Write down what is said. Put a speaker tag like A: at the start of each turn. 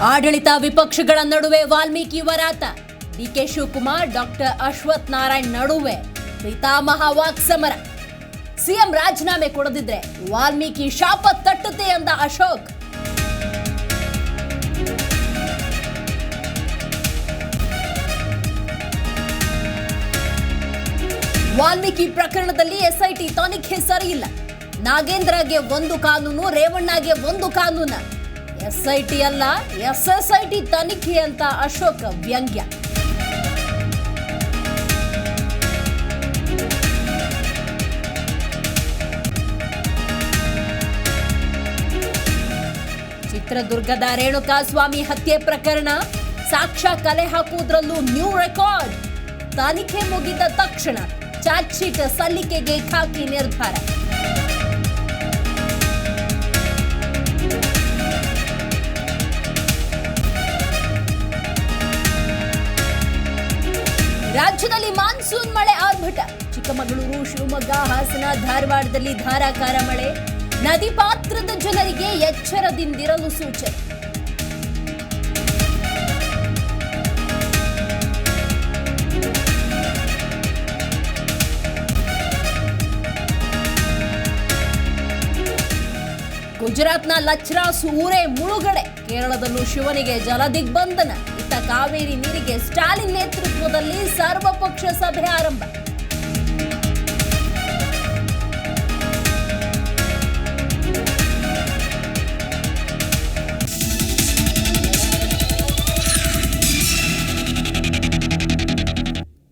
A: ಆಡಳಿತ ವಿಪಕ್ಷಗಳ ನಡುವೆ ವಾಲ್ಮೀಕಿ ವರಾತ. ಡಿಕೆ ಶಿವಕುಮಾರ್ ಡಾಕ್ಟರ್ ಅಶ್ವಥ್ ನಾರಾಯಣ್ ನಡುವೆ ಪಿತಾಮಹ ವಾಕ್ಸಮರ. ಸಿಎಂ ರಾಜೀನಾಮೆ ಕೊಡದಿದ್ರೆ ವಾಲ್ಮೀಕಿ ಶಾಪ ತಟ್ಟುತ್ತೆ ಎಂದ ಅಶೋಕ್. ವಾಲ್ಮೀಕಿ ಪ್ರಕರಣದಲ್ಲಿ ಎಸ್ಐಟಿ ತನಿಖೆ ಸರಿಯಿಲ್ಲ ನಾಗೇಂದ್ರಗೆ ಒಂದು ಕಾನೂನು, ರೇವಣ್ಣಗೆ ಒಂದು ಕಾನೂನು. ಎಸ್ಐಟಿ ಅಲ್ಲ, ಎಸ್ಎಸ್ಐಟಿ ತನಿಖೆ ಅಂತ ಅಶೋಕ್ ವ್ಯಂಗ್ಯ. ಚಿತ್ರದುರ್ಗದ ರೇಣುಕಾ ಸ್ವಾಮಿ ಹತ್ಯೆ ಪ್ರಕರಣ, ಸಾಕ್ಷ್ಯ ಕಲೆ ಹಾಕುವುದರಲ್ಲೂ ನ್ಯೂ ರೆಕಾರ್ಡ್ ತನಿಖೆ ಮುಗಿದ ತಕ್ಷಣ ಚಾರ್ಜ್ ಶೀಟ್ ಸಲ್ಲಿಕೆಗೆ ಖಾಕಿ ನಿರ್ಧಾರ. ರಾಜ್ಯದಲ್ಲಿ ಮಾನ್ಸೂನ್ ಮಳೆ ಆರ್ಭಟ. ಚಿಕ್ಕಮಗಳೂರು, ಶಿವಮೊಗ್ಗ, ಹಾಸನ, ಧಾರವಾಡದಲ್ಲಿ ಧಾರಾಕಾರ ಮಳೆ. ನದಿ ಪಾತ್ರದ ಜನರಿಗೆ ಎಚ್ಚರದಿಂದಿರಲು ಸೂಚನೆ. ಗುಜರಾತ್ನ ಲಚ್ರಾಸ್ ಊರೇ ಮುಳುಗಡೆ. ಕೇರಳದಲ್ಲೂ ಶಿವನಿಗೆ ಜಲದಿಗ್ಬಂಧನ. ಇತ್ತ ಕಾವೇರಿ ನೀರಿಗೆ ಸ್ಟಾಲಿನ್ ನೇತೃತ್ವದಲ್ಲಿ ಸರ್ವಪಕ್ಷ ಸಭೆ ಆರಂಭ.